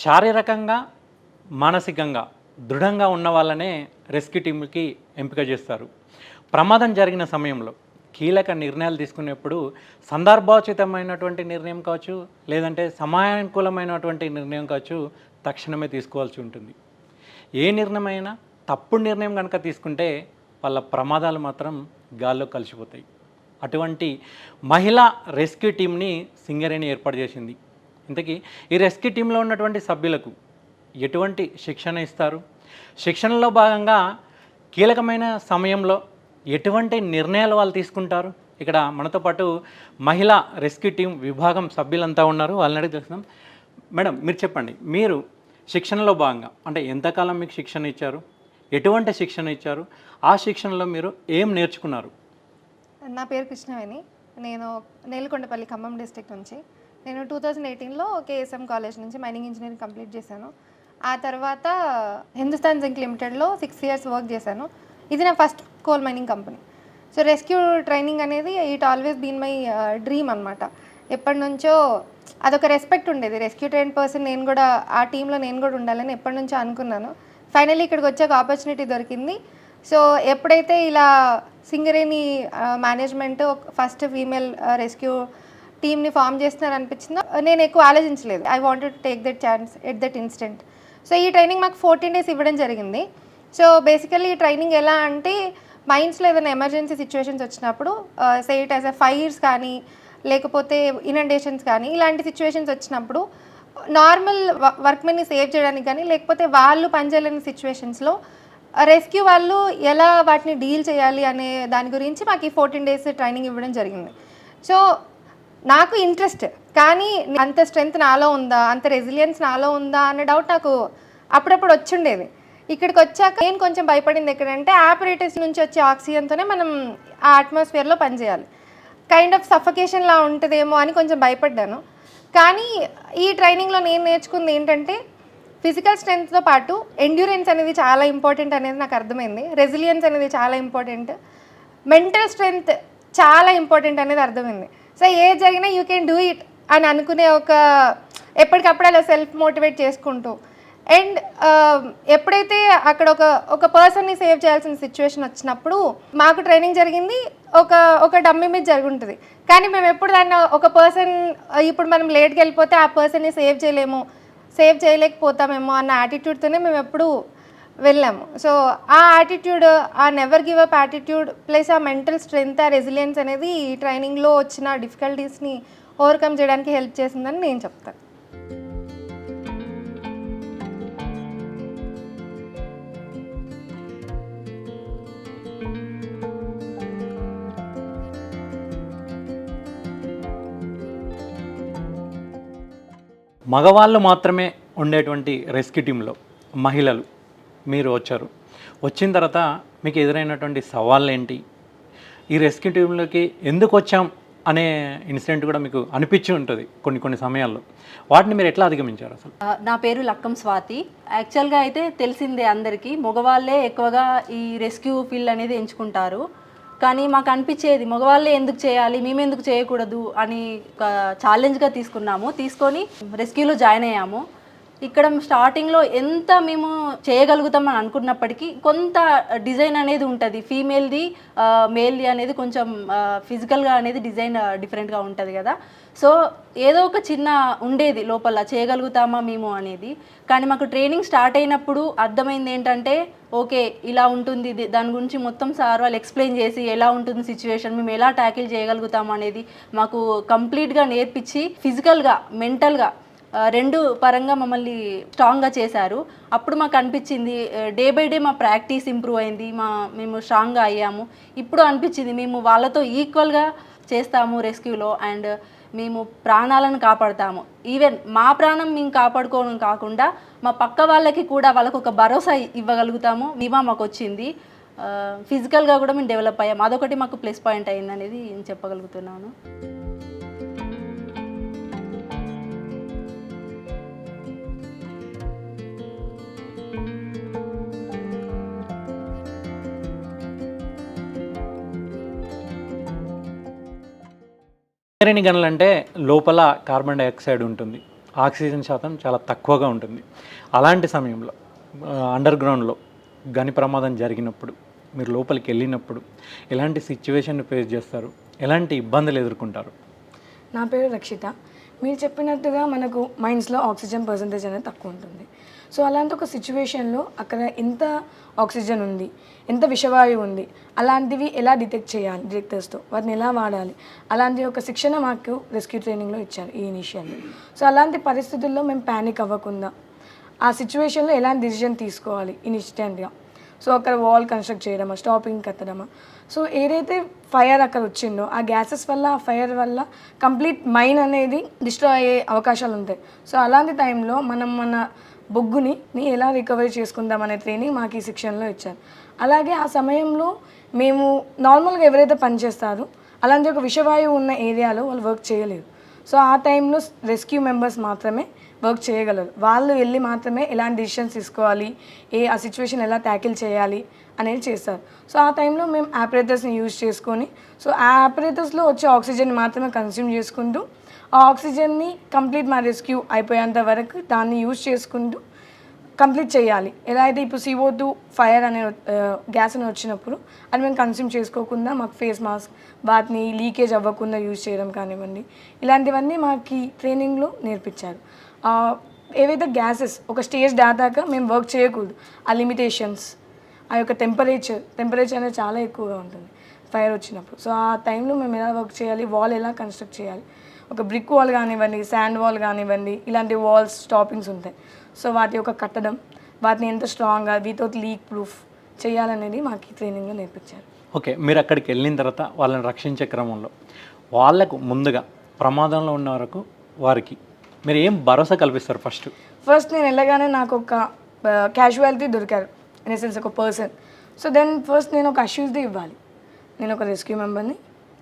శారీరకంగా మానసికంగా దృఢంగా ఉన్న వాళ్ళనే రెస్క్యూ టీంకి ఎంపిక చేస్తారు. ప్రమాదం జరిగిన సమయంలో కీలక నిర్ణయాలు తీసుకునేప్పుడు సందర్భోచితమైనటువంటి నిర్ణయం కావచ్చు లేదంటే సమయానుకూలమైనటువంటి నిర్ణయం కావచ్చు తక్షణమే తీసుకోవాల్సి ఉంటుంది. ఏ నిర్ణయం అయినా తప్పుడు నిర్ణయం కనుక తీసుకుంటే వాళ్ళ ప్రమాదాలు మాత్రం గాల్లో కలిసిపోతాయి. అటువంటి మహిళా రెస్క్యూ టీంని సింగరేణి ఏర్పాటు చేసింది. ఇంతకీ ఈ రెస్క్యూ టీంలో ఉన్నటువంటి సభ్యులకు ఎటువంటి శిక్షణ ఇస్తారు? శిక్షణలో భాగంగా కీలకమైన సమయంలో ఎటువంటి నిర్ణయాలు వాళ్ళు తీసుకుంటారు? ఇక్కడ మనతో పాటు మహిళా రెస్క్యూ టీం విభాగం సభ్యులంతా ఉన్నారు. వాళ్ళని అడిగి తెలుసుకుందాం. మేడం మీరు చెప్పండి. మీరు శిక్షణలో భాగంగా అంటే ఎంతకాలం మీకు శిక్షణ ఇచ్చారు? ఎటువంటి శిక్షణ ఇచ్చారు? ఆ శిక్షణలో మీరు ఏం నేర్చుకున్నారు? నా పేరు కృష్ణవేణి. నేను నేలకొండపల్లి ఖమ్మం డిస్ట్రిక్ట్ నుంచి నేను టూ థౌజండ్ ఎయిటీన్లో కేఎస్ఎం కాలేజ్ నుంచి మైనింగ్ ఇంజనీరింగ్ కంప్లీట్ చేశాను. ఆ తర్వాత హిందుస్థాన్ జింక్ లిమిటెడ్లో సిక్స్ ఇయర్స్ వర్క్ చేశాను. ఇది నా first coal mining company. So rescue training అనేది it always been my dream అనమాట ఎప్పటి నుంచో అదొక రెస్పెక్ట్ ఉండేది. రెస్క్యూ ట్రైన్ పర్సన్ నేను కూడా ఆ టీంలో నేను కూడా ఉండాలని ఎప్పటి నుంచో అనుకున్నాను. ఫైనల్లీ ఇక్కడికి వచ్చాక ఆపర్చునిటీ దొరికింది. సో ఎప్పుడైతే ఇలా Singareni management first female rescue టీమ్ని ఫామ్ చేస్తున్నారు అనిపించిందో నేను ఎక్కువ ఆలోచించలేదు. I wanted take that chance at that instant so ఈ ట్రైనింగ్ మాకు ఫోర్టీన్ డేస్ ఇవ్వడం జరిగింది. సో బేసికల్లీ ఈ ట్రైనింగ్ ఎలా అంటే మైండ్స్లో ఏదైనా ఎమర్జెన్సీ సిచ్యువేషన్స్ వచ్చినప్పుడు say it as a fires కానీ లేకపోతే ఇనండేషన్స్ కానీ ఇలాంటి సిచ్యువేషన్స్ వచ్చినప్పుడు నార్మల్ వర్క్మెన్ని సేవ్ చేయడానికి కానీ లేకపోతే వాళ్ళు పనిచేయలేని సిచ్యువేషన్స్లో రెస్క్యూ uh, వాళ్ళు ఎలా వాటిని డీల్ చేయాలి అనే దాని గురించి మాకు ఈ ఫోర్టీన్ డేస్ ట్రైనింగ్ ఇవ్వడం జరిగింది. సో నాకు ఇంట్రెస్ట్ కానీ అంత స్ట్రెంగ్త్ నాలో ఉందా? అంత రెసిలియన్స్ నాలో ఉందా? అనే డౌట్ నాకు అప్పుడప్పుడు వచ్చిండేది. ఇక్కడికి వచ్చాక నేను కొంచెం భయపడింది ఎక్కడంటే ఆపరేటర్స్ నుంచి వచ్చే ఆక్సిజన్తోనే మనం ఆ అట్మాస్ఫియర్లో పనిచేయాలి కైండ్ ఆఫ్ సఫకేషన్లా ఉంటుందేమో అని కొంచెం భయపడ్డాను. కానీ ఈ ట్రైనింగ్లో నేను నేర్చుకుంది ఏంటంటే ఫిజికల్ స్ట్రెంగ్త్తో పాటు ఎండ్యూరెన్స్ అనేది చాలా ఇంపార్టెంట్ అనేది నాకు అర్థమైంది. రెసిలియన్స్ అనేది చాలా ఇంపార్టెంట్ మెంటల్ స్ట్రెంగ్త్ చాలా ఇంపార్టెంట్ అనేది అర్థమైంది. సో ఏ జరిగినా యూ కెన్ డూ ఇట్ అని అనుకునే ఒక ఎప్పటికప్పుడు అలా సెల్ఫ్ మోటివేట్ చేసుకుంటూ. అండ్ ఎప్పుడైతే అక్కడ ఒక ఒక పర్సన్ని సేవ్ చేయాల్సిన సిచ్యువేషన్ వచ్చినప్పుడు మాకు ట్రైనింగ్ జరిగింది ఒక ఒక డమ్మీ మీద జరుగుంటుంది. ఉంటుంది కానీ మేము ఎప్పుడు దాన్ని ఒక పర్సన్ ఇప్పుడు మనం లేట్కి వెళ్ళిపోతే ఆ పర్సన్ని సేవ్ చేయలేము సేవ్ చేయలేకపోతామేమో అన్న యాటిట్యూడ్తోనే మేము ఎప్పుడు వెళ్ళాము. సో ఆ యాటిట్యూడ్ ఆ never give up attitude plus ఆ మెంటల్ స్ట్రెంగ్త్ ఆ రెసిలియన్స్ అనేది ఈ ట్రైనింగ్లో వచ్చిన డిఫికల్టీస్ని ఓవర్కమ్ చేయడానికి హెల్ప్ చేసిందని నేను చెప్తాను. మగవాళ్ళు మాత్రమే ఉండేటువంటి రెస్క్యూ టీంలో మహిళలు. మీరు వచ్చారు. వచ్చిన తర్వాత మీకు ఎదురైనటువంటి సవాళ్ళు ఏంటి ఈ రెస్క్యూ టీంలోకి ఎందుకు వచ్చాం అనే ఇన్సిడెంట్ కూడా మీకు అనిపించి ఉంటుంది కొన్ని కొన్ని సమయాల్లో. వాటిని మీరు ఎట్లా అధిగమించారు అసలు? నా పేరు లక్కం స్వాతి. యాక్చువల్గా అయితే తెలిసిందే అందరికీ మగవాళ్ళే ఎక్కువగా ఈ రెస్క్యూ ఫీల్డ్ అనేది ఎంచుకుంటారు. కానీ మాకు అనిపించేది మగవాళ్ళే ఎందుకు చేయాలి మేము ఎందుకు చేయకూడదు అని ఒక ఛాలెంజ్గా తీసుకున్నాము. తీసుకొని రెస్క్యూలో జాయిన్ అయ్యాము. ఇక్కడ స్టార్టింగ్లో ఎంత మేము చేయగలుగుతాం అని అనుకున్నప్పటికీ కొంత డిజైన్ అనేది ఉంటుంది. ఫీమేల్ది మేల్ది అనేది కొంచెం ఫిజికల్గా అనేది డిజైన్ డిఫరెంట్గా ఉంటుంది కదా. సో ఏదో ఒక చిన్న ఉండేది లోపల చేయగలుగుతామా మేము అనేది. కానీ మాకు ట్రైనింగ్ స్టార్ట్ అయినప్పుడు అర్థమైంది ఏంటంటే ఓకే ఇలా ఉంటుంది దాని గురించి మొత్తం సార్ వాళ్ళు ఎక్స్ప్లెయిన్ చేసి ఎలా ఉంటుంది సిచ్యువేషన్ మేము ఎలా ట్యాకిల్ చేయగలుగుతాము అనేది మాకు కంప్లీట్గా నేర్పించి ఫిజికల్గా మెంటల్గా రెండు పరంగా మమ్మల్ని స్ట్రాంగ్గా చేశారు. అప్పుడు మాకు అనిపించింది డే బై డే మా ప్రాక్టీస్ ఇంప్రూవ్ అయింది మా మేము స్ట్రాంగ్గా అయ్యాము. ఇప్పుడు అనిపించింది మేము వాళ్ళతో ఈక్వల్గా చేస్తాము రెస్క్యూలో అండ్ మేము ప్రాణాలను కాపాడతాము. ఈవెన్ మా ప్రాణం మేము కాపాడుకోవడం కాకుండా మా పక్క వాళ్ళకి కూడా వాళ్ళకు ఒక భరోసా ఇవ్వగలుగుతాము. బీమా మాకు వచ్చింది. ఫిజికల్గా కూడా మేము డెవలప్ అయ్యాము అదొకటి మాకు ప్లస్ పాయింట్ అయింది అనేది నేను చెప్పగలుగుతున్నాను. సింగరేణి గనులు అంటే లోపల కార్బన్ డైఆక్సైడ్ ఉంటుంది. ఆక్సిజన్ శాతం చాలా తక్కువగా ఉంటుంది. అలాంటి సమయంలో అండర్ గ్రౌండ్లో గని ప్రమాదం జరిగినప్పుడు మీరు లోపలికి వెళ్ళినప్పుడు ఎలాంటి సిచ్యువేషన్ ఫేస్ చేస్తారు? ఎలాంటి ఇబ్బందులు ఎదుర్కొంటారు? నా పేరు రక్షిత. మీరు చెప్పినట్టుగా మనకు మైండ్స్లో ఆక్సిజన్ పర్సంటేజ్ అనేది తక్కువ ఉంటుంది. సో అలాంటి ఒక సిచ్యువేషన్లో అక్కడ ఎంత ఆక్సిజన్ ఉంది ఎంత విషవాయువు ఉంది అలాంటివి ఎలా డిటెక్ట్ చేయాలి డిటెక్టర్స్తో? వాటిని ఎలా వాడాలి? అలాంటి ఒక శిక్షణ మాకు రెస్క్యూ ట్రైనింగ్లో ఇచ్చారు ఈ ఇనిషియల్లో సో అలాంటి పరిస్థితుల్లో మేము ప్యానిక్ అవ్వకుండా ఆ సిచ్యువేషన్లో ఎలాంటి డిసిజన్ తీసుకోవాలి ఇన్స్టెంట్గా సో అక్కడ వాల్ కన్స్ట్రక్ట్ చేయడమా? స్టాపింగ్ కట్టడమా? సో ఏదైతే ఫైర్ అక్కడ వచ్చిందో ఆ గ్యాసెస్ వల్ల ఆ ఫైర్ వల్ల కంప్లీట్ మైన్ అనేది డిస్ట్రాయ్ అయ్యే అవకాశాలు ఉంటాయి. సో అలాంటి టైంలో మనం మన బొగ్గుని ని ఎలా రికవరీ చేసుకుందాం అనే ట్రైనింగ్ మాకు ఈ శిక్షణలో ఇచ్చారు. అలాగే ఆ సమయంలో మేము నార్మల్గా ఎవరైతే పనిచేస్తారో అలాంటి ఒక విషవాయువు ఉన్న ఏరియాలో వాళ్ళు వర్క్ చేయలేరు. సో ఆ టైంలో రెస్క్యూ మెంబర్స్ మాత్రమే వర్క్ చేయగలరు. వాళ్ళు వెళ్ళి మాత్రమే ఎలాంటి డిసిషన్స్ తీసుకోవాలి ఏ ఆ సిచ్యువేషన్ ఎలా ట్యాకిల్ చేయాలి అనేది చేస్తారు. సో ఆ టైంలో మేము ఆపరేటర్స్ని యూజ్ చేసుకొని సో ఆ ఆపరేటర్స్లో వచ్చే ఆక్సిజన్ మాత్రమే కన్స్యూమ్ చేసుకుంటూ ఆ ఆక్సిజన్ని కంప్లీట్ మా రెస్క్యూ అయిపోయేంత వరకు దాన్ని యూజ్ చేసుకుంటూ కంప్లీట్ చేయాలి. ఎలా అయితే ఇప్పుడు సిఓ టూ ఫైర్ అనే గ్యాస్ అని వచ్చినప్పుడు అది మేము కన్స్యూమ్ చేసుకోకుండా మాకు ఫేస్ మాస్క్ వాటిని లీకేజ్ అవ్వకుండా యూజ్ చేయడం కానివ్వండి ఇలాంటివన్నీ మాకు ట్రైనింగ్లో నేర్పించారు. ఏవైతే గ్యాసెస్ ఒక స్టేజ్ దాటాక మేము వర్క్ చేయకూడదు. ఆ లిమిటేషన్స్ ఆ యొక్క టెంపరేచర్ టెంపరేచర్ అనేది చాలా ఎక్కువగా ఉంటుంది ఫైర్ వచ్చినప్పుడు. సో ఆ టైంలో మేము ఎలా వర్క్ చేయాలి వాల్ ఎలా కన్స్ట్రక్ట్ చేయాలి ఒక బ్రిక్ వాల్ కానివ్వండి శాండ్ వాల్ కానివ్వండి ఇలాంటి వాల్స్ స్టాపింగ్స్ ఉంటాయి. సో వాటి యొక్క కట్టడం వాటిని ఎంత స్ట్రాంగ్గా వితౌట్ లీక్ ప్రూఫ్ చేయాలనేది మాకు ఈ ట్రైనింగ్లో నేర్పించారు. ఓకే మీరు అక్కడికి వెళ్ళిన తర్వాత వాళ్ళని రక్షించే క్రమంలో వాళ్ళకు ముందుగా ప్రమాదంలో ఉన్న వరకు వారికి మీరు ఏం భరోసా కల్పిస్తారు ఫస్ట్ ఫస్ట్ నేను వెళ్ళగానే నాకు ఒక క్యాజువాలిటీ దొరికారు ఇన్ సెన్స్ ఒక పర్సన్ సో దెన్ ఫస్ట్ నేను ఒక అష్యూస్ది ఇవ్వాలి. నేను ఒక rescue మెంబర్ని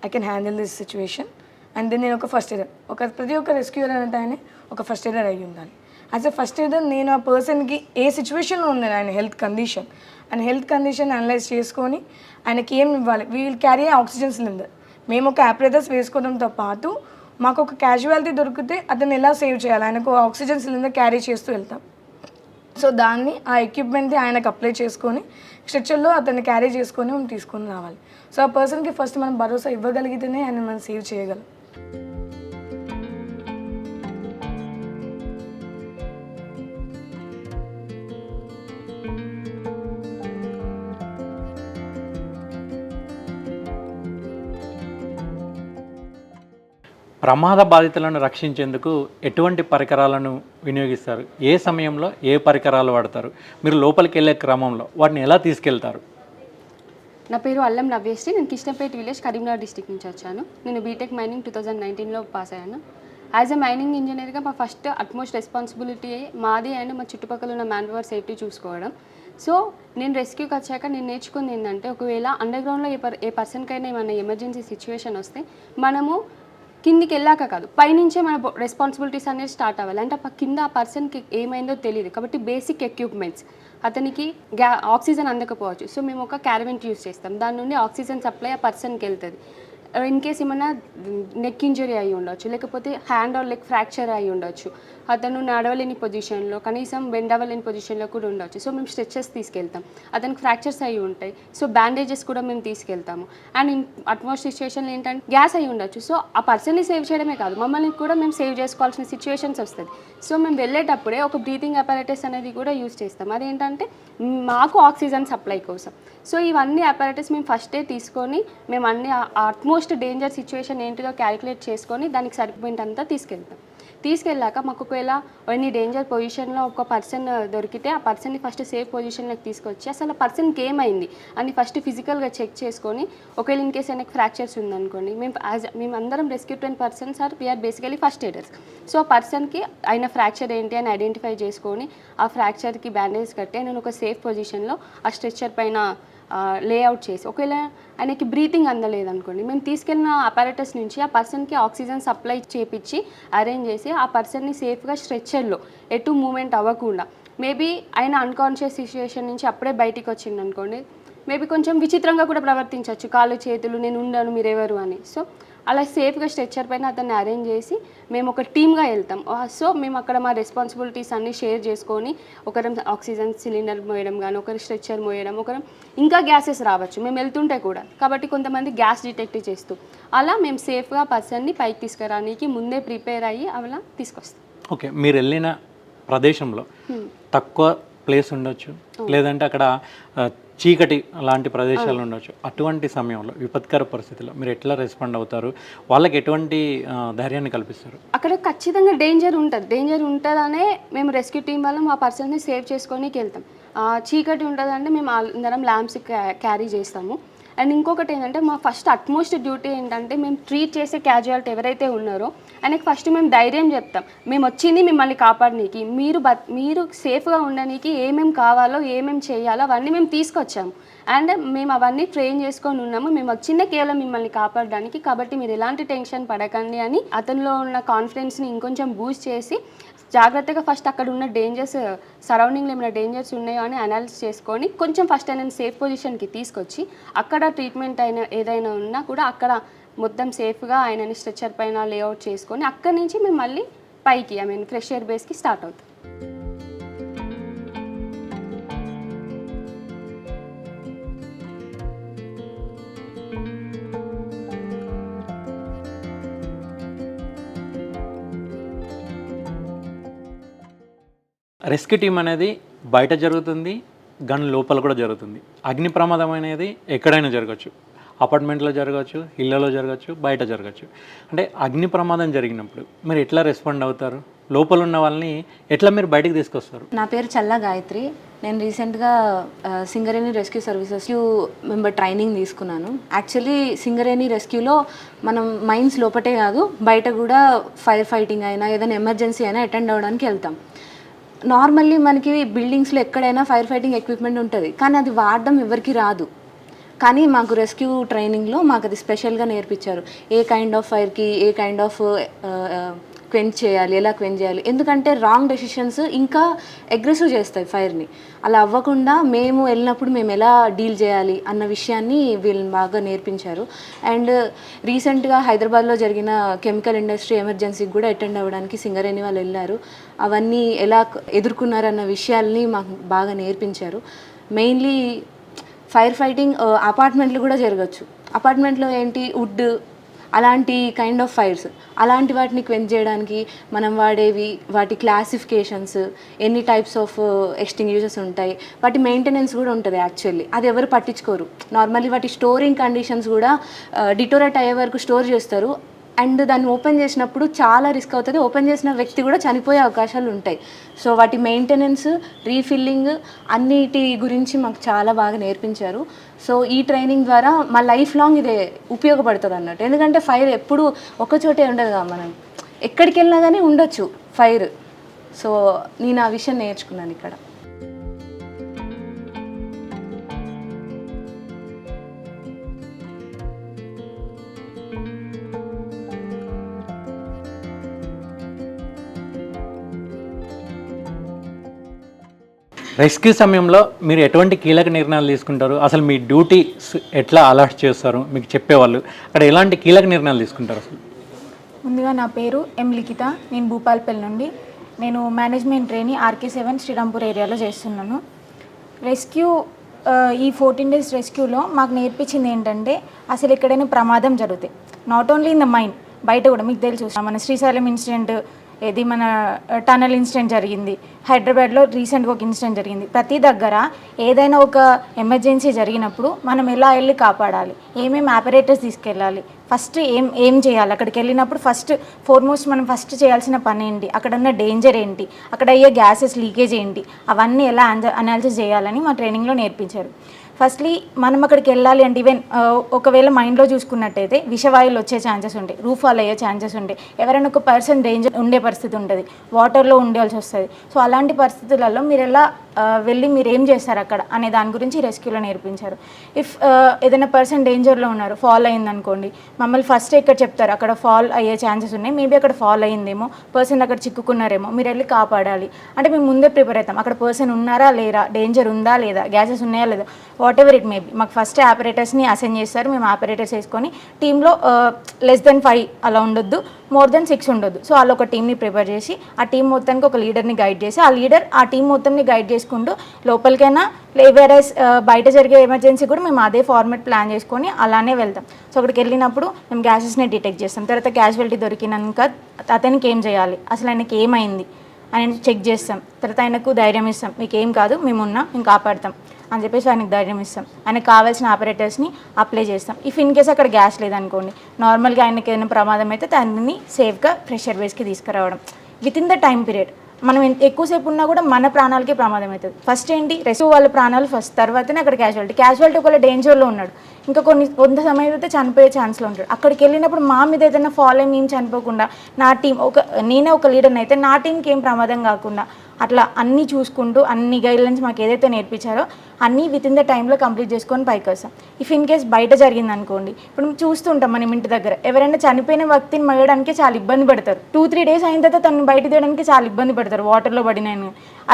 I can handle this situation and then నేను ఒక ఫస్ట్ ఎయిడర్ ఒక ప్రతి ఒక్క రెస్క్యూర్ అంటే ఆయన ఒక ఫస్ట్ ఎయిడర్ అయి ఉండాలి. యాజ్ ఎ ఫస్ట్ ఎయిడర్ నేను ఆ పర్సన్కి ఏ సిచ్యువేషన్లో ఉంది ఆయన హెల్త్ కండిషన్ ఆయన హెల్త్ కండిషన్ అనలైజ్ చేసుకొని ఆయనకి ఏం ఇవ్వాలి? We will carry oxygen cylinder మేము ఒక ఆపరేటర్స్ వేసుకోవడంతో పాటు మాకు ఒక క్యాజువాలిటీ దొరికితే అతను ఎలా సేవ్ చేయాలి? ఆయనకు ఆక్సిజన్ సిలిండర్ క్యారీ చేస్తూ వెళ్తాం. సో దాన్ని ఆ ఎక్విప్మెంట్ని ఆయనకు అప్లై చేసుకొని స్ట్రెచ్చర్లో అతన్ని క్యారీ చేసుకొని మనం తీసుకొని రావాలి. సో ఆ పర్సన్కి ఫస్ట్ మనం భరోసా ఇవ్వగలిగితేనే ఆయన మనం సేవ్ చేయగలం. ప్రమాద బాధితులను రక్షించేందుకు ఎటువంటి పరికరాలను వినియోగిస్తారు? ఏ సమయంలో ఏ పరికరాలు వాడతారు? మీరు లోపలికి వెళ్ళే క్రమంలో వాటిని ఎలా తీసుకెళ్తారు? నా పేరు అల్లం నవ్యేశ్రీ. నేను కిష్టంపేట విలేజ్ కరీంనగర్ డిస్టిక్ నుంచి వచ్చాను. నేను బీటెక్ మైనింగ్ టూ థౌజండ్ నైన్టీన్లో పాస్ అయ్యాను. యాజ్ ఎ మైనింగ్ ఇంజనీర్గా మా ఫస్ట్ అట్మోస్ట్ రెస్పాన్సిబిలిటీ మాది అండ్ మా చుట్టుపక్కల ఉన్న మ్యాన్ పవర్ సేఫ్టీ చూసుకోవడం. సో నేను రెస్క్యూకి వచ్చాక నేను నేర్చుకుంది ఏంటంటే ఒకవేళ అండర్ గ్రౌండ్లో ఏ పర్ ఏ పర్సన్కైనా ఏమైనా ఎమర్జెన్సీ సిచ్యువేషన్ వస్తే మనము కిందికి వెళ్ళాక కాదు పైనుంచే మన రెస్పాన్సిబిలిటీస్ అనేది స్టార్ట్ అవ్వాలి. అంటే కింద ఆ పర్సన్కి ఏమైందో తెలియదు కాబట్టి బేసిక్ ఎక్విప్మెంట్స్ అతనికి గ్యా ఆక్సిజన్ అందకపోవచ్చు. సో మేము ఒక క్యారవెంట్ యూస్ చేస్తాం. దాని నుండి ఆక్సిజన్ సప్లై ఆ పర్సన్కి వెళ్తుంది. ఇన్ కేస్ ఏమైనా నెక్ ఇంజరీ అయి ఉండొచ్చు. లేకపోతే హ్యాండ్ ఆర్ లెగ్ ఫ్రాక్చర్ అయి ఉండొచ్చు. అతను నడవలేని పొజిషన్లో కనీసం బెండ్ అవ్వలేని పొజిషన్లో కూడా ఉండవచ్చు సో మేము స్ట్రెచెస్ తీసుకెళ్తాం. అతనికి ఫ్రాక్చర్స్ అయి ఉంటాయి. సో బ్యాండేజెస్ కూడా మేము తీసుకెళ్తాము. అండ్ అట్మోస్ట్ సిచ్యువేషన్లో ఏంటంటే గ్యాస్ అయి ఉండొచ్చు. సో ఆ పర్సన్ని సేవ్ చేయడమే కాదు మమ్మల్ని కూడా మేము సేవ్ చేసుకోవాల్సిన సిచ్యువేషన్స్ వస్తుంది సో మేము వెళ్ళేటప్పుడే ఒక బ్రీతింగ్ అపారటస్ అనేది కూడా యూజ్ చేస్తాం. అదేంటంటే మాకు ఆక్సిజన్ సప్లై కోసం. సో ఇవన్నీ అపారటస్ మేము ఫస్టే తీసుకొని మేము అన్ని అట్మోస్ట్ డేంజర్ సిచ్యువేషన్ ఏంటిదో క్యాలిక్యులేట్ చేసుకొని దానికి సరిపోయినంత తీసుకెళ్తాం. తీసుకెళ్ళాక మాకు ఒకవేళ ఎన్ని డేంజర్ పొజిషన్లో ఒక పర్సన్ uh, దొరికితే ఆ పర్సన్ని ఫస్ట్ సేఫ్ పొజిషన్లోకి తీసుకొచ్చి అసలు ఆ పర్సన్కి ఏమైంది? అని ఫస్ట్ ఫిజికల్గా చెక్ చేసుకొని ఒకవేళ ఇన్ కేస్ ఆయనకి ఫ్రాక్చర్స్ ఉందనుకోండి మేము యాజ్ మేము అందరం rescue ten persons are we're basically first aiders so ఆ పర్సన్కి ఆయన ఫ్రాక్చర్ ఏంటి అని ఐడెంటిఫై చేసుకొని ఆ ఫ్రాక్చర్కి బ్యాండేజ్ కట్టి నేను ఒక సేఫ్ పొజిషన్లో ఆ స్ట్రెచ్చర్ పైన లేఅవుట్ చేసి. ఒకవేళ ఆయనకి బ్రీతింగ్ అందలేదు అనుకోండి మేము తీసుకెళ్ళిన అపారటస్ నుంచి ఆ పర్సన్కి ఆక్సిజన్ సప్లై చేపించి అరేంజ్ చేసి ఆ పర్సన్ని సేఫ్గా స్ట్రెచ్చర్లో ఎటు మూమెంట్ అవ్వకుండా. మేబీ ఆయన అన్కాన్షియస్ సిచ్యువేషన్ నుంచి అప్పుడే బయటికి వచ్చింది అనుకోండి మేబీ కొంచెం విచిత్రంగా కూడా ప్రవర్తించవచ్చు. కాళ్ళు చేతులు నేను ఉండను మీరెవరు అని. సో అలా సేఫ్గా స్ట్రెచ్చర్ పైన అతన్ని అరేంజ్ చేసి మేము ఒక టీమ్గా వెళ్తాం. సో మేము అక్కడ మా రెస్పాన్సిబిలిటీస్ అన్నీ షేర్ చేసుకొని ఒకరం ఆక్సిజన్ సిలిండర్ మోయడం కానీ ఒకరు స్ట్రెచ్చర్ మోయడం ఒకరం ఇంకా గ్యాసెస్ రావచ్చు. మేము వెళ్తుంటే కూడా. కాబట్టి కొంతమంది గ్యాస్ డిటెక్ట్ చేస్తూ. అలా మేము సేఫ్గా పర్సన్ని పైకి తీసుకురానికి ముందే ప్రిపేర్ అయ్యి అలా తీసుకొస్తాం. ఓకే. మీరు వెళ్ళిన ప్రదేశంలో తక్కువ ప్లేస్ ఉండొచ్చు. లేదంటే అక్కడ చీకటి లాంటి ప్రదేశాలు ఉండొచ్చు. అటువంటి సమయంలో విపత్కర పరిస్థితుల్లో మీరు ఎట్లా రెస్పాండ్ అవుతారు? వాళ్ళకి ఎటువంటి ధైర్యాన్ని కల్పిస్తారు? అక్కడ ఖచ్చితంగా డేంజర్ ఉంటుంది. డేంజర్ ఉంటుందనే మేము రెస్క్యూ టీం వల్ల మా పర్సన్ని సేవ్ చేసుకోనికి వెళ్తాం చీకటి ఉంటుందంటే మేము అందరం ల్యాంప్స్ క్యారీ చేస్తాము. అండ్ ఇంకొకటి ఏంటంటే మా ఫస్ట్ అట్మోస్ట్ డ్యూటీ ఏంటంటే మేము ట్రీట్ చేసే క్యాజువాలిటీ ఎవరైతే ఉన్నారో ఆయనకి ఫస్ట్ మేము ధైర్యం చెప్తాం. మేము వచ్చింది మిమ్మల్ని కాపాడనీకి. మీరు బ మీరు సేఫ్గా ఉండడానికి ఏమేమి కావాలో ఏమేమి చేయాలో అవన్నీ మేము తీసుకొచ్చాము అండ్ మేము అవన్నీ ట్రైన్ చేసుకొని ఉన్నాము. మేము వచ్చిందే కేవలం మిమ్మల్ని కాపాడడానికి. కాబట్టి మీరు ఎలాంటి టెన్షన్ పడకండి అని అతనిలో ఉన్న కాన్ఫిడెన్స్ని ఇంకొంచెం బూస్ట్ చేసి జాగ్రత్తగా ఫస్ట్ అక్కడ ఉన్న డేంజర్స్ సరౌండింగ్లో ఏమైనా డేంజర్స్ ఉన్నాయో అని అనాలిసిస్ చేసుకొని కొంచెం ఫస్ట్ ఆయన సేఫ్ పొజిషన్కి తీసుకొచ్చి అక్కడ ట్రీట్మెంట్ అయిన ఏదైనా ఉన్నా కూడా అక్కడ మొత్తం సేఫ్గా ఆయనని స్ట్రెచ్చర్ పైన లేఅవుట్ చేసుకొని అక్కడి నుంచి మేము మళ్ళీ పైకి ఐ మీన్ ఫ్రెష్ ఎయిర్ బేస్కి స్టార్ట్ అవుతాం. రెస్క్యూ టీం అనేది బయట జరుగుతుంది గన్ లోపల కూడా జరుగుతుంది. అగ్ని ప్రమాదం అనేది ఎక్కడైనా జరగచ్చు. అపార్ట్మెంట్లో జరగచ్చు ఇళ్ళలో జరగచ్చు బయట జరగచ్చు. అంటే అగ్ని ప్రమాదం జరిగినప్పుడు మీరు ఎట్లా రెస్పాండ్ అవుతారు? లోపల ఉన్న వాళ్ళని ఎట్లా మీరు బయటకు తీసుకొస్తారు? నా పేరు చల్ల గాయత్రి. నేను రీసెంట్గా Singareni rescue services member training తీసుకున్నాను. యాక్చువల్లీ సింగరేణి రెస్క్యూలో మనం మైన్స్ లోపటే కాదు బయట కూడా ఫైర్ ఫైటింగ్ అయినా ఏదైనా ఎమర్జెన్సీ అయినా అటెండ్ అవ్వడానికి వెళ్తాం. నార్మల్లీ మనకి బిల్డింగ్స్లో ఎక్కడైనా ఫైర్ ఫైటింగ్ ఎక్విప్మెంట్ ఉంటుంది. కానీ అది వాడడం ఎవరికి రాదు. కానీ మాకు రెస్క్యూ ట్రైనింగ్లో మాకు అది స్పెషల్గా నేర్పించారు. ఏ కైండ్ ఆఫ్ ఫైర్కి ఏ kind of uh, uh, quench చేయాలి ఎలా క్వెంచ్ చేయాలి? ఎందుకంటే రాంగ్ డెసిషన్స్ ఇంకా అగ్రెసివ్ చేస్తాయి ఫైర్ని అలా అవ్వకుండా మేము వెళ్ళినప్పుడు మేము ఎలా డీల్ చేయాలి అన్న విషయాన్ని వీళ్ళని బాగా నేర్పించారు. అండ్ రీసెంట్గా హైదరాబాద్లో జరిగిన కెమికల్ ఇండస్ట్రీ ఎమర్జెన్సీకి కూడా అటెండ్ అవ్వడానికి సింగరేణి వాళ్ళు వెళ్ళారు. అవన్నీ ఎలా ఎదుర్కొన్నారన్న విషయాల్ని మాకు బాగా నేర్పించారు. మెయిన్లీ ఫైర్ ఫైటింగ్ అపార్ట్మెంట్లు కూడా జరగచ్చు. అపార్ట్మెంట్లో ఏంటి? వుడ్ అలాంటి కైండ్ ఆఫ్ ఫైర్స్ అలాంటి వాటిని క్వెంచ్ చేయడానికి మనం వాడేవి వాటి క్లాసిఫికేషన్స్ ఎన్ని టైప్స్ ఆఫ్ ఎక్స్టింగ్యూషన్స్ ఉంటాయి. వాటి మెయింటెనెన్స్ కూడా ఉంటుంది యాక్చువల్లీ అది ఎవరు పట్టించుకోరు. నార్మల్లీ వాటి స్టోరింగ్ కండిషన్స్ కూడా uh, డిటోరేట్ అయ్యే వరకు స్టోర్ చేస్తారు. అండ్ దాన్ని ఓపెన్ చేసినప్పుడు చాలా రిస్క్ అవుతుంది. ఓపెన్ చేసిన వ్యక్తి కూడా చనిపోయే అవకాశాలు ఉంటాయి. సో వాటి మెయింటెనెన్స్ రీఫిల్లింగ్ అన్నిటి గురించి మాకు చాలా బాగా నేర్పించారు. సో ఈ ట్రైనింగ్ ద్వారా మా లైఫ్ లాంగ్ ఇదే ఉపయోగపడుతుంది అన్నట్టు. ఎందుకంటే ఫైర్ ఎప్పుడు ఒకచోటే ఉండదు కదా మనం. ఎక్కడికి వెళ్ళినా కానీ ఉండొచ్చు ఫైర్. సో నేను ఆ విషయం నేర్చుకున్నాను ఇక్కడ. రెస్క్యూ సమయంలో మీరు ఎటువంటి కీలక నిర్ణయాలు తీసుకుంటారు? అసలు మీ డ్యూటీ ఎట్లా అలర్ట్ చేస్తారు? మీకు చెప్పేవాళ్ళు. అక్కడ ఎలాంటి కీలక నిర్ణయాలు తీసుకుంటారు అసలు? ముందుగా నా పేరు ఎం లిఖిత. నేను భూపాల్పల్లి నుండి. నేను management trainee RK seven Srirampur ఏరియాలో చేస్తున్నాను. రెస్క్యూ ఈ ఫోర్టీన్ డేస్ రెస్క్యూలో మాకు నేర్పించింది ఏంటంటే అసలు ఎక్కడైనా ప్రమాదం జరుగుతాయి not only in the mind బయట కూడా మీకు తెలుసు. మన శ్రీశైలం ఇన్సిడెంట్ ఇది మన టనల్ ఇన్సిడెంట్ జరిగింది. హైదరాబాద్లో రీసెంట్గా ఒక ఇన్సిడెంట్ జరిగింది. ప్రతి దగ్గర ఏదైనా ఒక ఎమర్జెన్సీ జరిగినప్పుడు మనం ఎలా వెళ్ళి కాపాడాలి? ఏమేమి ఆపరేటర్స్ తీసుకెళ్ళాలి? ఫస్ట్ ఏం ఏం చేయాలి? అక్కడికి వెళ్ళినప్పుడు ఫస్ట్ ఫోర్మోస్ట్ మనం ఫస్ట్ చేయాల్సిన పని ఏంటి? అక్కడ ఉన్న డేంజర్ ఏంటి? అక్కడ అయ్యే గ్యాసెస్ లీకేజ్ ఏంటి? అవన్నీ ఎలా అనాలిసిస్ చేయాలని మా ట్రైనింగ్లో నేర్పించారు. ఫస్ట్లీ మనం అక్కడికి వెళ్ళాలి అంటే ఈవెన్ ఒకవేళ మైండ్లో చూసుకున్నట్టయితే విషవాయువులు వచ్చే ఛాన్సెస్ ఉంటాయి. రూఫ్ ఫాల్ అయ్యే ఛాన్సెస్ ఉంటాయి. ఎవరైనా ఒక పర్సన్ డేంజర్ ఉండే పరిస్థితి ఉంటుంది. వాటర్లో ఉండాల్సి వస్తుంది. సో అలాంటి పరిస్థితులలో మీరు ఎలా వెళ్ళి మీరు ఏం చేస్తారు అక్కడ అనే దాని గురించి రెస్క్యూలో నేర్పించారు. ఇఫ్ ఏదైనా పర్సన్ డేంజర్లో ఉన్నారు ఫాల్ అయిందనుకోండి మమ్మల్ని ఫస్ట్ ఇక్కడ చెప్తారు అక్కడ ఫాల్ అయ్యే ఛాన్సెస్ ఉన్నాయి మేబీ అక్కడ ఫాల్ అయ్యిందేమో పర్సన్ అక్కడ చిక్కుకున్నారేమో మీరు వెళ్ళి కాపాడాలి. అంటే మేము ముందే ప్రిపేర్ అవుతాం అక్కడ పర్సన్ ఉన్నారా లేరా డేంజర్ ఉందా లేదా గ్యాసెస్ ఉన్నాయా లేదా వాట్ ఎవర్ ఇట్ మేబీ మాకు ఫస్ట్ ఆపరేటర్స్ని అసైన్ చేస్తారు మేము ఆపరేటర్స్ వేసుకొని టీంలో లెస్ దెన్ ఫైవ్ అలా ఉండొద్దు. మోర్ దెన్ సిక్స్ ఉండదు. సో వాళ్ళు ఒక టీంని ప్రిపేర్ చేసి ఆ టీం మొత్తానికి ఒక లీడర్ని గైడ్ చేసి ఆ లీడర్ ఆ టీం మొత్తంని గైడ్ చేసుకుంటూ లోపలికైనా వేరే బయట జరిగే ఎమర్జెన్సీ కూడా మేము అదే ఫార్మేట్ ప్లాన్ చేసుకొని అలానే వెళ్తాం. సో అక్కడికి వెళ్ళినప్పుడు మేము గ్యాసెస్ని డిటెక్ట్ చేస్తాం. తర్వాత క్యాజువాలిటీ దొరికినాక అతనికి ఏం చేయాలి? అసలు ఆయనకి ఏమైంది? ఆయన చెక్ చేస్తాం. తర్వాత ఆయనకు ధైర్యం ఇస్తాం. మీకు ఏం కాదు మేమున్నాం మేము కాపాడతాం. అని చెప్పేసి ఆయనకు ధైర్యం ఇస్తాం. ఆయనకు కావాల్సిన ఆపరేటర్స్ని అప్లై చేస్తాం. ఇఫ్ ఇన్ కేస్ అక్కడ గ్యాస్ లేదనుకోండి నార్మల్గా ఆయనకి ఏదైనా ప్రమాదం అయితే దానిని సేఫ్గా ప్రెషర్ బేస్కి తీసుకురావడం. Within the time period మనం ఎంత ఎక్కువసేపు ఉన్నా కూడా మన ప్రాణాలకే ప్రమాదం అవుతుంది. ఫస్ట్ ఏంటి? రెస్ట్ వాళ్ళ ప్రాణాలు ఫస్ట్ తర్వాతనే అక్కడ క్యాజువాలిటీ క్యాజువాలిటీ ఒకవేళ డేంజర్లో ఉన్నాడు. ఇంకా కొన్ని కొంత సమయం అయితే చనిపోయే ఛాన్స్లో ఉంటాడు. అక్కడికి వెళ్ళినప్పుడు మా మీద ఏదైనా ఫాలో అయ్యి మేము చనిపోకుండా నా టీం ఒక నేనే ఒక లీడర్ని అయితే నా టీంకి ఏం ప్రమాదం కాకుండా అట్లా అన్నీ చూసుకుంటూ అన్ని గైడ్లైన్స్ మాకు ఏదైతే నేర్పించారో అన్నీ విత్ ఇన్ ద టైంలో కంప్లీట్ చేసుకొని పైకి వస్తాం. ఇఫ్ ఇన్ కేస్ బయట జరిగింది అనుకోండి ఇప్పుడు చూస్తుంటాం మనం ఇంటి దగ్గర. ఎవరైనా చనిపోయిన వ్యక్తిని మగడానికి చాలా ఇబ్బంది పడతారు. టూ త్రీ డేస్ అయిన తర్వాత తను బయట తీయడానికి చాలా ఇబ్బంది పడతారు వాటర్లో పడిన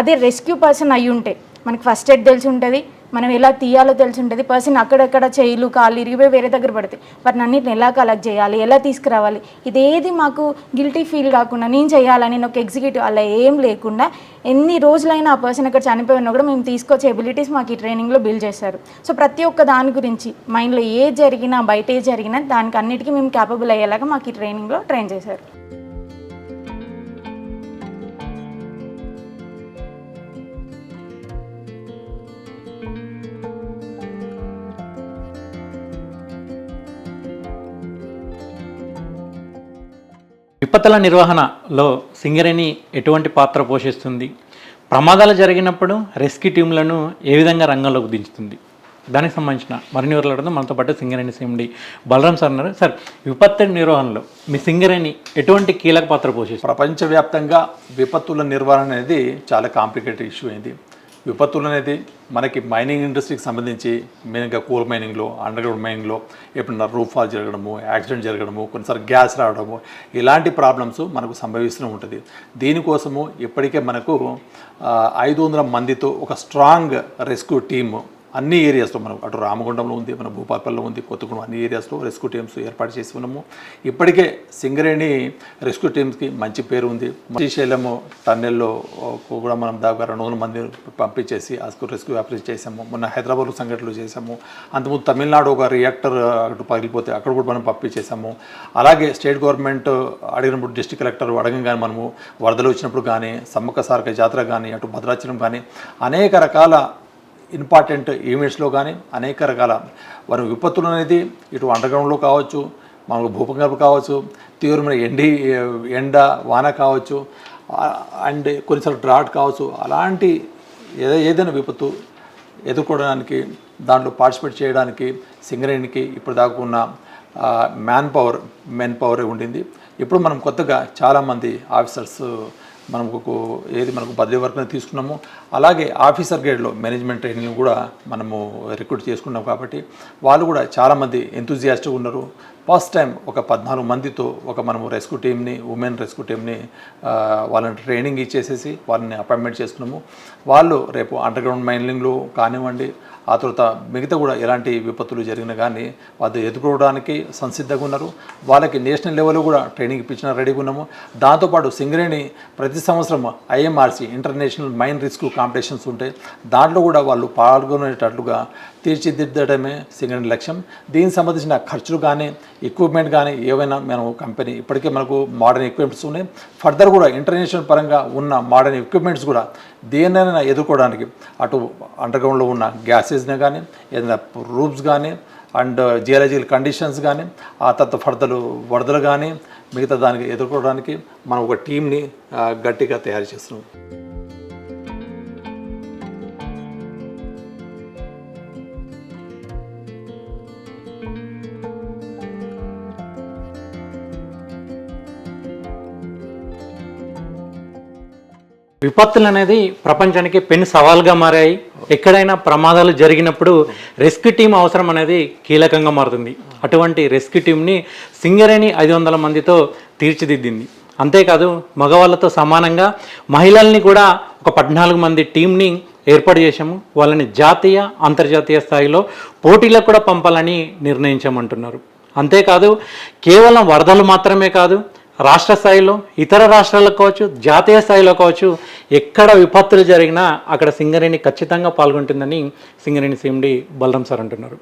అదే రెస్క్యూ పర్సన్ అయి ఉంటే మనకి ఫస్ట్ ఎయిడ్ తెలిసి ఉంటుంది మనం ఎలా తీయాలో తెలిసి ఉంటుంది పర్సన్ అక్కడక్కడ చేయిలు కాళ్ళు ఇరిగిపోయి వేరే దగ్గర పడతాయి. వాటిని అన్నిటిని ఎలా కలెక్ట్ చేయాలి? ఎలా తీసుకురావాలి? ఇదేది మాకు గిల్టీ ఫీల్ కాకుండా నేను చేయాలని నేను ఒక ఎగ్జిక్యూటివ్ అలా ఏం లేకుండా ఎన్ని రోజులైనా ఆ పర్సన్ అక్కడ చనిపోయినా కూడా మేము తీసుకొచ్చే ఎబిలిటీస్ మాకు ఈ ట్రైనింగ్లో బిల్డ్ చేశారు. సో ప్రతి ఒక్క దాని గురించి మైండ్లో ఏ జరిగినా బయట ఏ జరిగినా దానికి అన్నిటికీ మేము క్యాపబుల్ అయ్యేలాగా మాకు ఈ ట్రైనింగ్లో ట్రైన్ చేశారు. విపత్తుల నిర్వహణలో సింగరేణి ఎటువంటి పాత్ర పోషిస్తుంది? ప్రమాదాలు జరిగినప్పుడు రెస్క్యూ టీంలను ఏ విధంగా రంగంలోకి దించుతుంది దానికి సంబంధించిన మరిన్ని వివరాలు మనతో పాటు సింగరేణి సిఎండి బలరాం సార్ ఉన్నారు. సార్ విపత్తు నిర్వహణలో మీ సింగరేణి ఎటువంటి కీలక పాత్ర పోషిస్తుంది? ప్రపంచవ్యాప్తంగా విపత్తుల నిర్వహణ అనేది చాలా కాంప్లికేటెడ్ ఇష్యూ అయింది. విపత్తులు అనేది మనకి మైనింగ్ ఇండస్ట్రీకి సంబంధించి మెయిన్గా కోల్ మైనింగ్లో అండర్గ్రౌండ్ మైనింగ్లో ఎప్పుడన్నా రూఫ్ ఫాల్ జరగడము యాక్సిడెంట్ జరగడము కొన్నిసార్లు గ్యాస్ రావడము ఇలాంటి ప్రాబ్లమ్స్ మనకు సంభవిస్తూనే ఉంటుంది. దీనికోసము ఇప్పటికే మనకు ఐదు వందల మందితో ఒక స్ట్రాంగ్ రెస్క్యూ టీమ్ అన్ని ఏరియాస్లో మనం అటు రామగుండంలో ఉంది మన భూపాలపల్లిలో ఉంది కొత్తగూడెం అన్ని ఏరియాస్లో రెస్క్యూ టీమ్స్ ఏర్పాటు చేసి ఉన్నాము. ఇప్పటికే సింగరేణి రెస్క్యూ టీమ్స్కి మంచి పేరు ఉంది. శ్రీశైలము టన్నెల్లో కూడా మనం దాదాపు రెండు వందల మంది పంపించేసి అసలు రెస్క్యూ ఆపరేట్ చేసాము మొన్న హైదరాబాద్లో సంఘటనలు చేసాము అంతకుముందు తమిళనాడు ఒక రియాక్టర్ అటు పగిలిపోతే అక్కడ కూడా మనం పంపించేసాము అలాగే స్టేట్ గవర్నమెంట్ అడిగినప్పుడు డిస్ట్రిక్ట్ కలెక్టర్ అడగంగానే మనము వరదలు వచ్చినప్పుడు కానీ సమ్మక్క సారక జాతర కానీ అటు భద్రాచలం కానీ అనేక రకాల ఇంపార్టెంట్ ఈవెంట్స్లో కానీ అనేక రకాల వారి విపత్తులు అనేది ఇటు అండర్గ్రౌండ్లో కావచ్చు మనకు భూకంపం కావచ్చు తీవ్రమైన ఎండి ఎండ వాన కావచ్చు అండ్ కొన్నిసార్లు డ్రాట్ కావచ్చు అలాంటి ఏదో ఏదైనా విపత్తు ఎదుర్కోవడానికి దాంట్లో పార్టిసిపేట్ చేయడానికి సింగరేణికి ఇప్పుడు దాకా ఉన్న మ్యాన్ పవర్ మెన్ పవర్ ఉండింది. ఇప్పుడు మనం కొత్తగా చాలామంది ఆఫీసర్స్ మనకు ఏది మనకు బదిలీ వర్క్ తీసుకున్నాము. అలాగే ఆఫీసర్ గ్రేడ్లో మేనేజ్మెంట్ ట్రైనింగ్ కూడా మనము రిక్రూట్ చేసుకున్నాం కాబట్టి వాళ్ళు కూడా చాలామంది ఎంతూజియాస్టిక్ ఉన్నారు. ఫస్ట్ టైం ఒక పద్నాలుగు మందితో ఒక మనము రెస్క్యూ టీమ్ని ఉమెన్ రెస్క్యూ టీమ్ని వాళ్ళని ట్రైనింగ్ ఇచ్చేసేసి వాళ్ళని అపాయింట్మెంట్ చేసుకున్నాము. వాళ్ళు రేపు అండర్గ్రౌండ్ మైనింగ్లో కానివ్వండి ఆ తర్వాత మిగతా కూడా ఎలాంటి విపత్తులు జరిగినా కానీ వాళ్ళు ఎదుర్కోవడానికి సంసిద్ధంగా ఉన్నారు. వాళ్ళకి నేషనల్ లెవెల్లో కూడా ట్రైనింగ్ ఇప్పించిన రెడీగా ఉన్నాము. దాంతోపాటు సింగరేణి ప్రతి సంవత్సరం IMRC international mine risk competitions ఉంటాయి. దాంట్లో కూడా వాళ్ళు పాల్గొనేటట్లుగా తీర్చిదిద్దడమే సెకండ్ లక్ష్యం. దీనికి సంబంధించిన ఖర్చులు కానీ ఎక్విప్మెంట్ కానీ ఏవైనా మనం కంపెనీ ఇప్పటికే మనకు మోడర్న్ ఎక్విప్మెంట్స్ ఉన్నాయి. ఫర్దర్ కూడా ఇంటర్నేషనల్ పరంగా ఉన్న మోడర్న్ ఎక్విప్మెంట్స్ కూడా దేన్నైనా ఎదుర్కోవడానికి అటు అండర్గ్రౌండ్లో ఉన్న గ్యాసెస్ని కానీ ఏదైనా రూమ్స్ కానీ అండ్ జియాలజికల్ కండిషన్స్ కానీ ఆ తర్వాత ఫర్దలు వరదలు కానీ మిగతా దానికి ఎదుర్కోవడానికి మనం ఒక టీంని గట్టిగా తయారు చేస్తున్నాం. విపత్తులు అనేది ప్రపంచానికి పెను సవాల్గా మారాయి. ఎక్కడైనా ప్రమాదాలు జరిగినప్పుడు రెస్క్యూ టీం అవసరం అనేది కీలకంగా మారుతుంది. అటువంటి రెస్క్యూ టీంని సింగరేణి ఐదు వందల మందితో తీర్చిదిద్దింది. అంతేకాదు మగవాళ్ళతో సమానంగా మహిళల్ని కూడా ఒక పద్నాలుగు మంది టీంని ఏర్పాటు చేశాము. వాళ్ళని జాతీయ అంతర్జాతీయ స్థాయిలో పోటీలకు కూడా పంపాలని నిర్ణయించామంటున్నారు. అంతేకాదు కేవలం వరదలు మాత్రమే కాదు రాష్ట్ర స్థాయిలో ఇతర రాష్ట్రాల్లో కావచ్చు జాతీయ స్థాయిలో కావచ్చు ఎక్కడ విపత్తులు జరిగినా అక్కడ సింగరేణి ఖచ్చితంగా పాల్గొంటుందని సింగరేణి సీఎండి బలరాం సార్ అంటున్నారు.